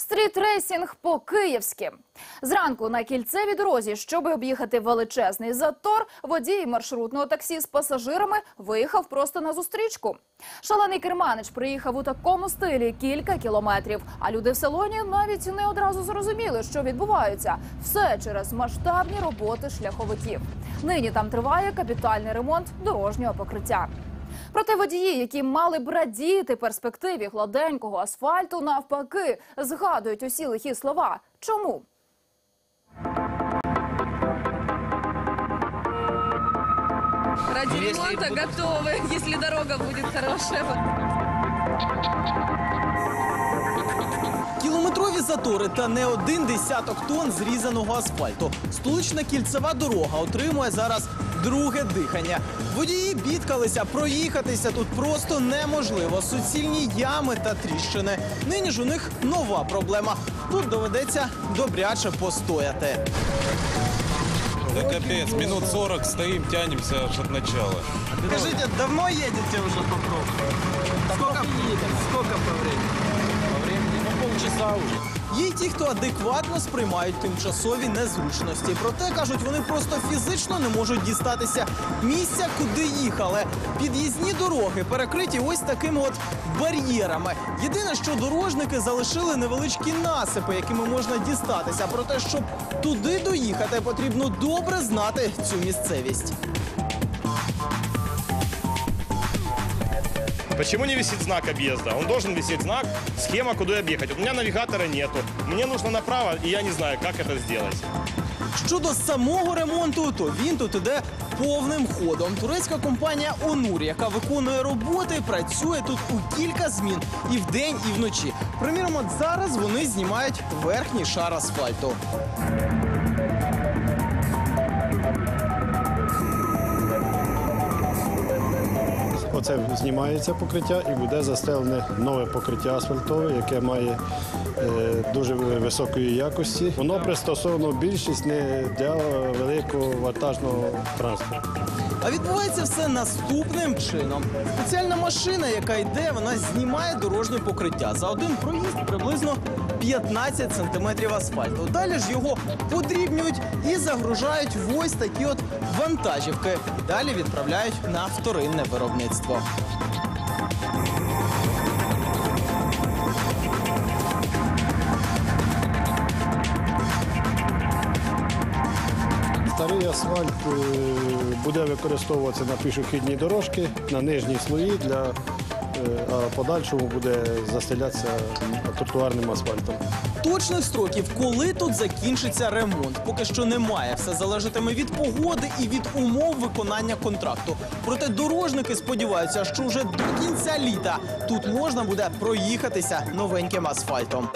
Стрітрейсінг по-київськи. Зранку на кільцевій дорозі, щоб об'їхати величезний затор, водій маршрутного таксі з пасажирами виїхав просто на зустрічку. Шалений керманич приїхав у такому стилі кілька кілометрів, а люди в салоні навіть не одразу зрозуміли, що відбувається. Все через масштабні роботи шляховиків. Нині там триває капітальний ремонт дорожнього покриття. Проте водії, які мали б радіти перспективі гладенького асфальту, навпаки, згадують усі лихі слова. Чому? Ради ремонта готовы, если дорога будет хорошая. Затори та не один десяток тонн зрізаного асфальту. Столична кільцева дорога отримує зараз друге дихання. Водії бідкалися, проїхатися тут просто неможливо. Суцільні ями та тріщини. Нині ж у них нова проблема. Тут доведеться добряче постояти. Да капец, минут 40 стоим, тянемся от начала. Скажіть, давно їдете вже по кругу? Сколько, сколько по времени? Є й ті, хто адекватно сприймають тимчасові незручності. Проте кажуть, вони просто фізично не можуть дістатися місця, куди їхали. Під'їзні дороги перекриті ось такими от бар'єрами. Єдине, що дорожники залишили невеличкі насипи, якими можна дістатися. Проте, щоб туди доїхати, потрібно добре знати цю місцевість. Почему не висит знак объезда? Он должен висеть знак, схема, куда объехать. Вот у меня навигатора нету. Мне нужно направо, и я не знаю, как это сделать. Щодо самого ремонту, то він тут іде повним ходом. Турецька компанія Онур, яка виконує роботи, працює тут у кілька змін і вдень, і вночі. Приміром, от зараз вони знімають верхній шар асфальту. Оце знімається покриття і буде застелене нове покриття асфальтове, яке має е, дуже високої якості. Воно пристосовано більшість не для великого вантажного транспорту. А відбувається все наступним чином. Спеціальна машина, яка йде, вона знімає дорожнє покриття. За один проїзд приблизно 15 сантиметрів асфальту. Далі ж його подрібнюють і загружають в ось такі от вантажівки. Далі відправляють на вторинне виробництво. Старий асфальт е, буде використовуватися на пішохідні дорожки, на нижній слої, для, а в подальшому буде застелятися тротуарним асфальтом. Точних строків, коли тут закінчиться ремонт, поки що немає. Все залежатиме від погоди і від умов виконання контракту. Проте дорожники сподіваються, що вже до кінця літа тут можна буде проїхатися новеньким асфальтом.